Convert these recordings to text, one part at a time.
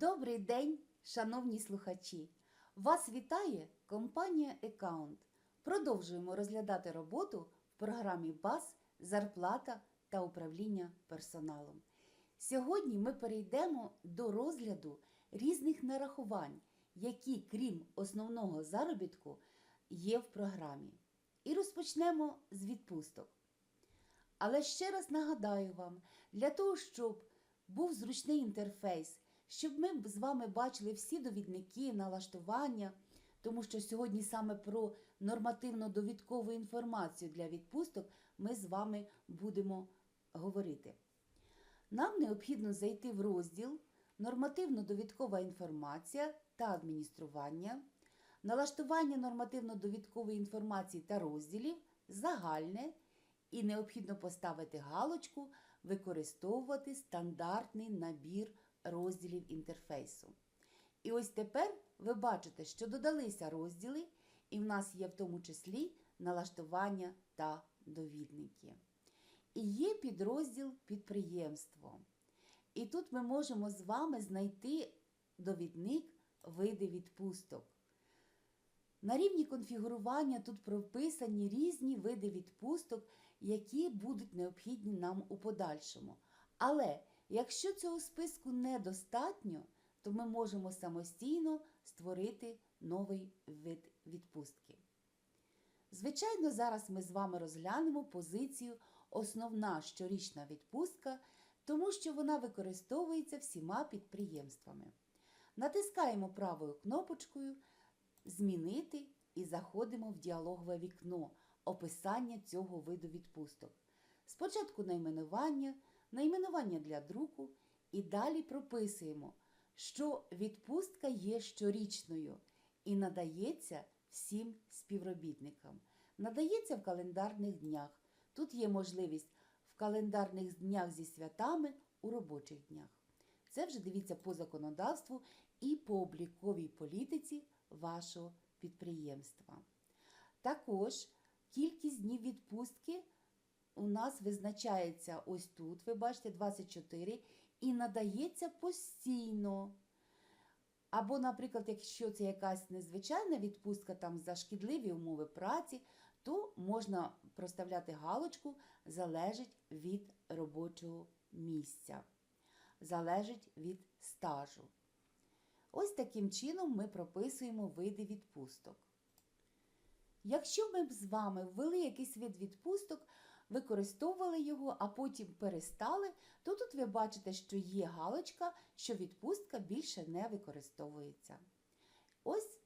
Добрий день, шановні слухачі! Вас вітає компанія Account. Продовжуємо розглядати роботу в програмі БАС Зарплата та управління персоналом. Сьогодні ми перейдемо до розгляду різних нарахувань, які, крім основного заробітку, є в програмі. І розпочнемо з відпусток. Але ще раз нагадаю вам, для того, щоб був зручний інтерфейс, щоб ми з вами бачили всі довідники, налаштування, тому що сьогодні саме про нормативно-довідкову інформацію для відпусток ми з вами будемо говорити. Нам необхідно зайти в розділ Нормативно-довідкова інформація та адміністрування, налаштування нормативно-довідкової інформації та розділів, загальне і необхідно поставити галочку Використовувати стандартний набір розділів інтерфейсу. І ось тепер ви бачите, що додалися розділи, і в нас є в тому числі налаштування та довідники. І є підрозділ підприємство. І тут ми можемо з вами знайти довідник види відпусток. На рівні конфігурування тут прописані різні види відпусток, які будуть необхідні нам у подальшому. Але якщо цього списку недостатньо, то ми можемо самостійно створити новий вид відпустки. Звичайно, зараз ми з вами розглянемо позицію основна щорічна відпустка, тому що вона використовується всіма підприємствами. Натискаємо правою кнопочкою Змінити і заходимо в діалогове вікно описання цього виду відпусток. Спочатку найменування, найменування для друку і далі прописуємо, що відпустка є щорічною і надається всім співробітникам. Надається в календарних днях. Тут є можливість в календарних днях зі святами у робочих днях. Це вже дивіться по законодавству і по обліковій політиці вашого підприємства. Також кількість днів відпустки у нас визначається ось тут, ви бачите, 24, і надається постійно. Або, наприклад, якщо це якась незвичайна відпустка там за шкідливі умови праці, то можна проставляти галочку залежить від робочого місця, залежить від стажу. Ось таким чином ми прописуємо види відпусток. Якщо ми б з вами ввели якийсь вид відпусток, використовували його, а потім перестали, то тут ви бачите, що є галочка, що відпустка більше не використовується. Ось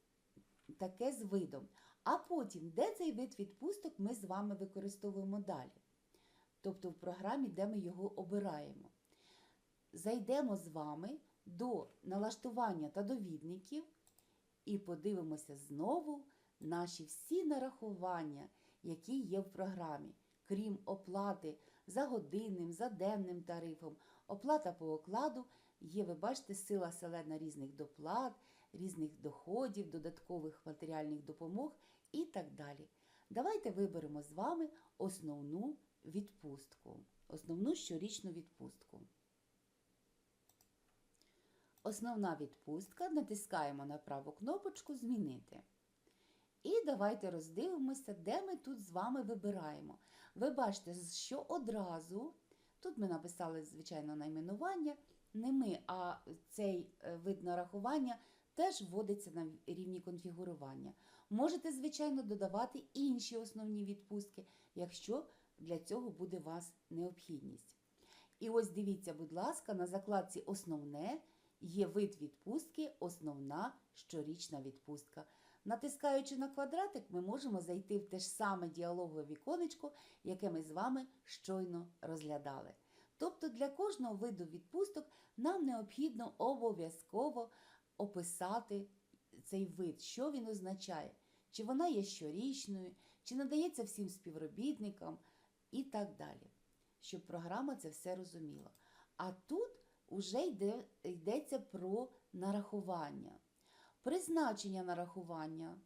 таке з видом. А потім, де цей вид відпусток ми з вами використовуємо далі? Тобто в програмі, де ми його обираємо. Зайдемо з вами до налаштування та довідників і подивимося знову наші всі нарахування, які є в програмі, крім оплати за годинним, за денним тарифом, оплата по окладу є, ви бачите, сила селена різних доплат, різних доходів, додаткових матеріальних допомог і так далі. Давайте виберемо з вами основну відпустку, основну щорічну відпустку. Основна відпустка, натискаємо на праву кнопочку Змінити. І давайте роздивимося, де ми тут з вами вибираємо. Ви бачите, що одразу, тут ми написали, звичайно, найменування, не ми, а цей е, вид нарахування теж вводиться на рівні конфігурування. Можете, звичайно, додавати інші основні відпустки, якщо для цього буде у вас необхідність. І ось дивіться, будь ласка, на закладці Основне є вид відпустки, основна щорічна відпустка. Натискаючи на квадратик, ми можемо зайти в те ж саме діалогове віконечко, яке ми з вами щойно розглядали. Тобто для кожного виду відпусток нам необхідно обов'язково описати цей вид, що він означає, чи вона є щорічною, чи надається всім співробітникам і так далі, щоб програма це все розуміла. А тут вже йде, йдеться про нарахування. Призначення нарахування.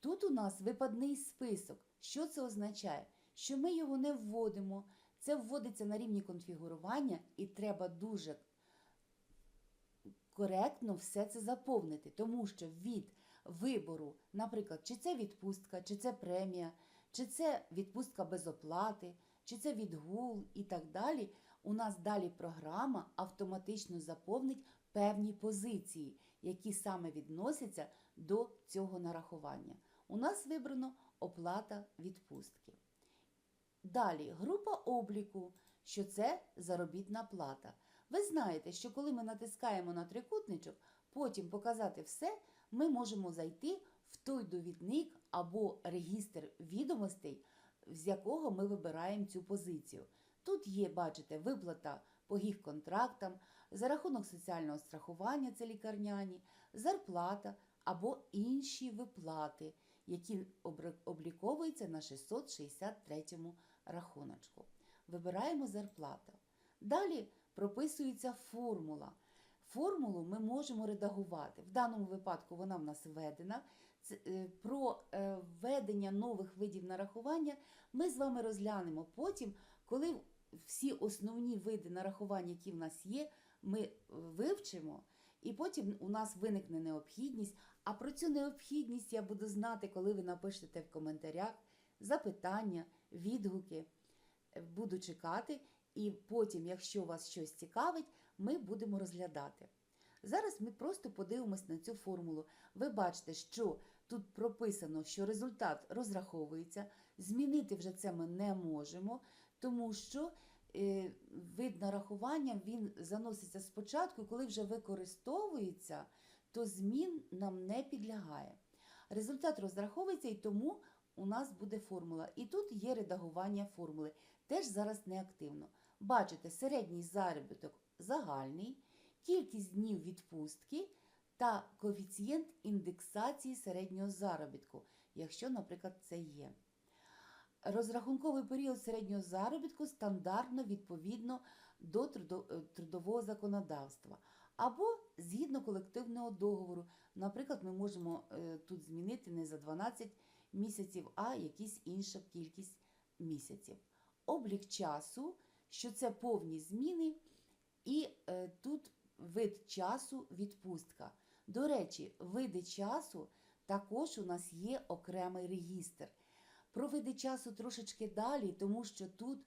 Тут у нас випадний список. Що це означає? Що ми його не вводимо. Це вводиться на рівні конфігурування, і треба дуже коректно все це заповнити, тому що від вибору, наприклад, чи це відпустка, чи це премія, чи це відпустка без оплати, чи це відгул і так далі, у нас далі програма автоматично заповнить певні позиції, які саме відносяться до цього нарахування. У нас вибрано оплата відпустки. Далі група обліку, що це заробітна плата. Ви знаєте, що коли ми натискаємо на трикутничок, потім показати все, ми можемо зайти в той довідник або регістр відомостей, з якого ми вибираємо цю позицію. Тут є, бачите, виплата по гіг-контрактам, за рахунок соціального страхування це лікарняні, зарплата або інші виплати, які обліковуються на 663 рахуночку. Вибираємо зарплату. Далі прописується формула. Формулу ми можемо редагувати. В даному випадку вона в нас введена. Е, Про е, введення нових видів нарахування ми з вами розглянемо потім, коли всі основні види нарахування, які в нас є, ми е, вивчимо, і потім у нас виникне необхідність. А про цю необхідність я буду знати, коли ви напишете в коментарях запитання, відгуки. Е, Буду чекати, і потім, якщо вас щось цікавить, ми будемо розглядати. Зараз ми просто подивимось на цю формулу. Ви бачите, що тут прописано, що результат розраховується. Змінити вже це ми не можемо, тому що е, вид нарахування він заноситься спочатку, коли вже використовується, то змін нам не підлягає. Результат розраховується і тому у нас буде формула. І тут є редагування формули. Теж зараз не активно. Бачите, середній заробіток загальний, кількість днів відпустки та коефіцієнт індексації середнього заробітку, якщо, наприклад, це є. Розрахунковий період середнього заробітку стандартно відповідно до е, трудового законодавства або згідно колективного договору. Наприклад, ми можемо е, тут змінити не за 12 місяців, а якісь інша кількість місяців. Облік часу, що це повні зміни, і е, тут вид часу відпустка. До речі, види часу також у нас є окремий регістр. Про види часу трошечки далі, тому що тут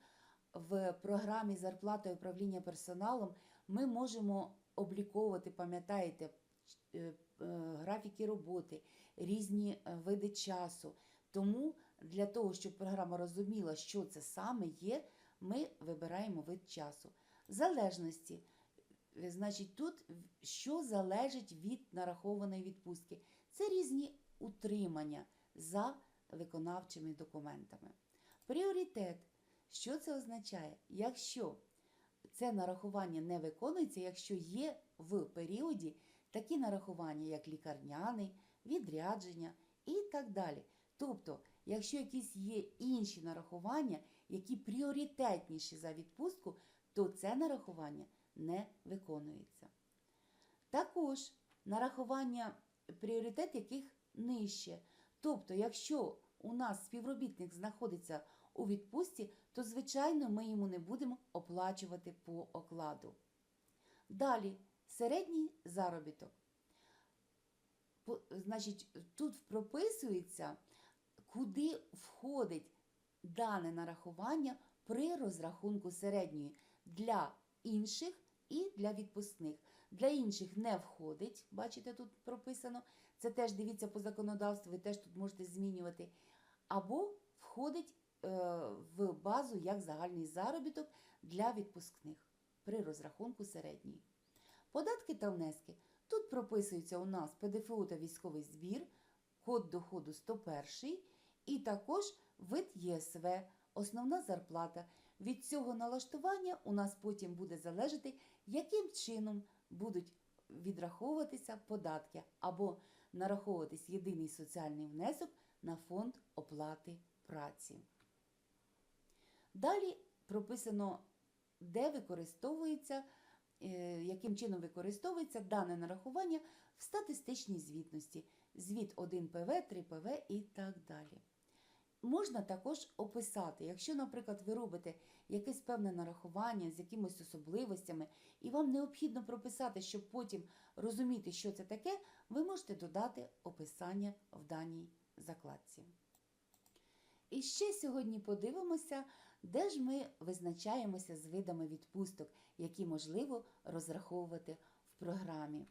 в програмі зарплата і управління персоналом ми можемо обліковувати, пам'ятаєте, е, е, графіки роботи, різні е, види часу. Тому для того, щоб програма розуміла, що це саме є, ми вибираємо вид часу. Залежності. Значить, тут що залежить від нарахованої відпустки. Це різні утримання за виконавчими документами. Пріоритет. Що це означає? Якщо це нарахування не виконується, якщо є в періоді такі нарахування, як лікарняний, відрядження і так далі. Тобто, якщо якісь є інші нарахування, які пріоритетніші за відпустку, то це нарахування не виконується. Також нарахування пріоритет яких нижче. Тобто, якщо у нас співробітник знаходиться у відпустці, то, звичайно, ми йому не будемо оплачувати по окладу. Далі, середній заробіток. Значить, тут прописується, куди входить дане нарахування при розрахунку середньої для інших і для відпускних. Для інших не входить, бачите, тут прописано. Це теж дивіться по законодавству, ви теж тут можете змінювати. Або входить е, в базу як загальний заробіток для відпускних при розрахунку середньої. Податки та внески. Тут прописується у нас ПДФО та військовий збір, код доходу 101 і також вид ЄСВ, основна зарплата. Від цього налаштування у нас потім буде залежати, яким чином будуть відраховуватися податки або нараховуватись єдиний соціальний внесок на фонд оплати праці. Далі прописано, де використовується, е, яким чином використовується дане нарахування в статистичній звітності. Звіт 1 ПВ, 3 ПВ і так далі. Можна також описати, якщо, наприклад, ви робите якесь певне нарахування з якимись особливостями, і вам необхідно прописати, щоб потім розуміти, що це таке, ви можете додати описання в даній закладці. І ще сьогодні подивимося, де ж ми визначаємося з видами відпусток, які можливо розраховувати в програмі.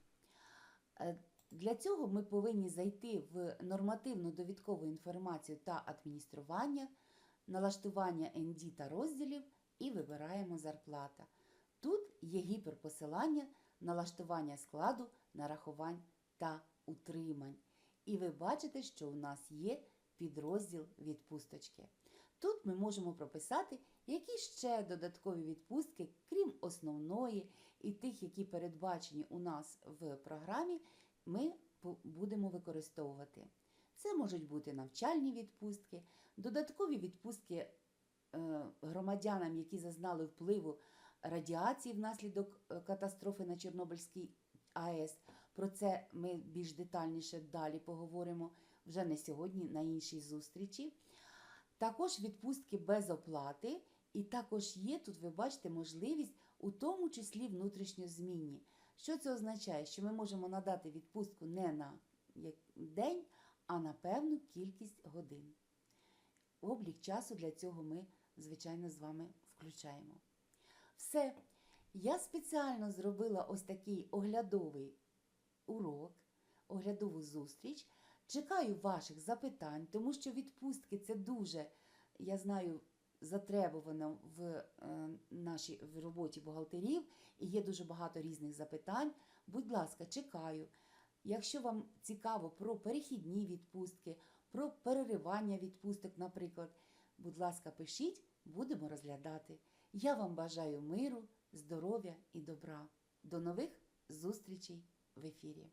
Для цього ми повинні зайти в нормативну довідкову інформацію та адміністрування, налаштування ND та розділів і вибираємо зарплата. Тут є гіперпосилання налаштування складу, нарахувань та утримань. І ви бачите, що у нас є підрозділ відпусточки. Тут ми можемо прописати, які ще додаткові відпустки, крім основної і тих, які передбачені у нас в програмі, ми будемо використовувати. Це можуть бути навчальні відпустки, додаткові відпустки е, громадянам, які зазнали впливу радіації внаслідок е, катастрофи на Чорнобильській АЕС. Про це ми більш детальніше далі поговоримо вже не сьогодні, на іншій зустрічі. Також відпустки без оплати, і також є тут, ви бачите, можливість, у тому числі внутрішньозмінні. Що це означає? Що ми можемо надати відпустку не на день, а на певну кількість годин. Облік часу для цього ми, звичайно, з вами включаємо. Все. Я спеціально зробила ось такий оглядовий урок, оглядову зустріч. Чекаю ваших запитань, тому що відпустки це дуже, я знаю, затребувано в е, нашій в роботі бухгалтерів і є дуже багато різних запитань. Будь ласка, чекаю. Якщо вам цікаво про перехідні відпустки, про переривання відпусток, наприклад, будь ласка, пишіть, будемо розглядати. Я вам бажаю миру, здоров'я і добра. До нових зустрічей в ефірі.